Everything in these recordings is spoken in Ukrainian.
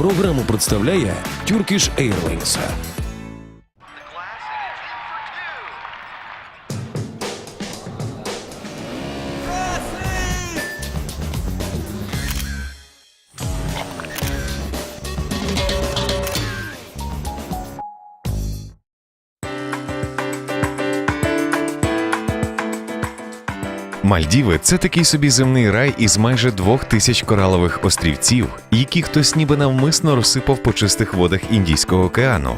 Програму представляє Turkish Airlines. Мальдіви це такий собі земний рай із майже двох тисяч коралових острівців, які хтось ніби навмисно розсипав по чистих водах Індійського океану.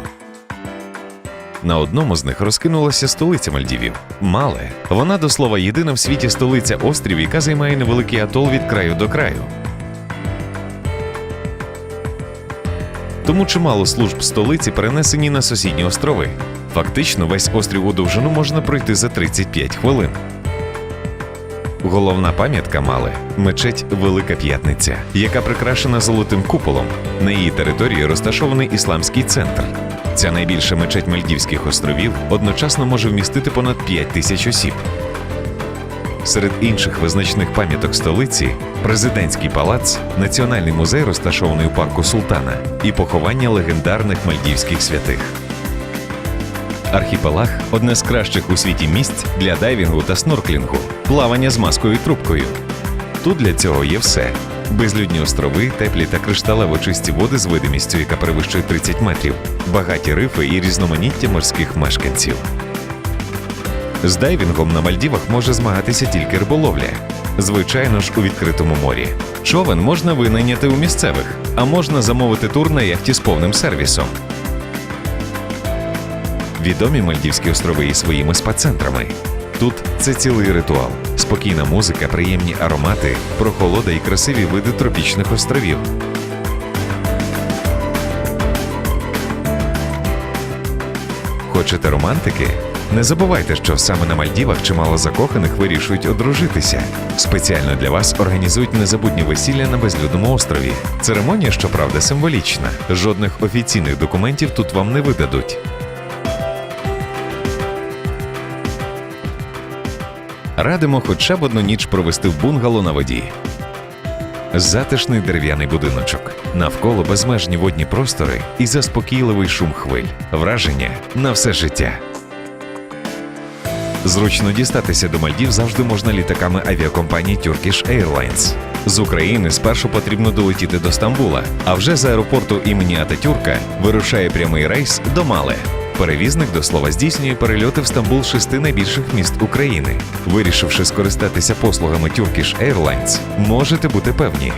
На одному з них розкинулася столиця Мальдівів Мале. Вона до слова єдина в світі столиця острів, яка займає невеликий атол від краю до краю. Тому чимало служб столиці перенесені на сусідні острови. Фактично, весь острів у довжину можна пройти за 35 хвилин. Головна пам'ятка Мали мечеть Велика П'ятниця, яка прикрашена золотим куполом. На її території розташований ісламський центр. Ця найбільша мечеть Мальдівських островів одночасно може вмістити понад 5 тисяч осіб. Серед інших визначних пам'яток столиці президентський палац, національний музей, розташований у парку Султана, і поховання легендарних мальдівських святих. Архіпелаг одне з кращих у світі місць для дайвінгу та снорклінгу, плавання з маскою і трубкою. Тут для цього є все: безлюдні острови, теплі та кришталево чисті води з видимістю, яка перевищує 30 метрів, багаті рифи і різноманіття морських мешканців. З дайвінгом на Мальдівах може змагатися тільки риболовля. Звичайно ж, у відкритому морі. Човен можна винайняти у місцевих, а можна замовити тур на яхті з повним сервісом. Відомі Мальдівські острови і своїми спа-центрами. Тут це цілий ритуал, спокійна музика, приємні аромати, прохолода і красиві види тропічних островів. Хочете романтики? Не забувайте, що саме на Мальдівах чимало закоханих вирішують одружитися. Спеціально для вас організують незабутні весілля на безлюдному острові. Церемонія, щоправда, символічна. Жодних офіційних документів тут вам не видадуть. Радимо хоча б одну ніч провести в бунгало на воді. Затишний дерев'яний будиночок, навколо безмежні водні простори і заспокійливий шум хвиль, враження на все життя. Зручно дістатися до Мальдів завжди можна літаками авіакомпанії Turkish Airlines. З України спершу потрібно долетіти до Стамбула, а вже з аеропорту імені Ататюрка вирушає прямий рейс до Мале. Перевізник до слова здійснює перельоти в Стамбул шести найбільших міст України. Вирішивши скористатися послугами Turkish Airlines, можете бути певні.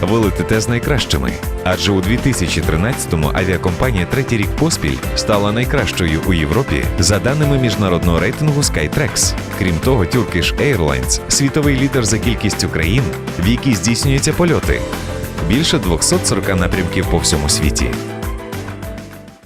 Ви з найкращими, адже у 2013-му авіакомпанія третій рік поспіль стала найкращою у Європі за даними міжнародного рейтингу Skytrax. Крім того, Turkish Airlines – світовий лідер за кількістю країн, в які здійснюються польоти. Більше 240 напрямків по всьому світі.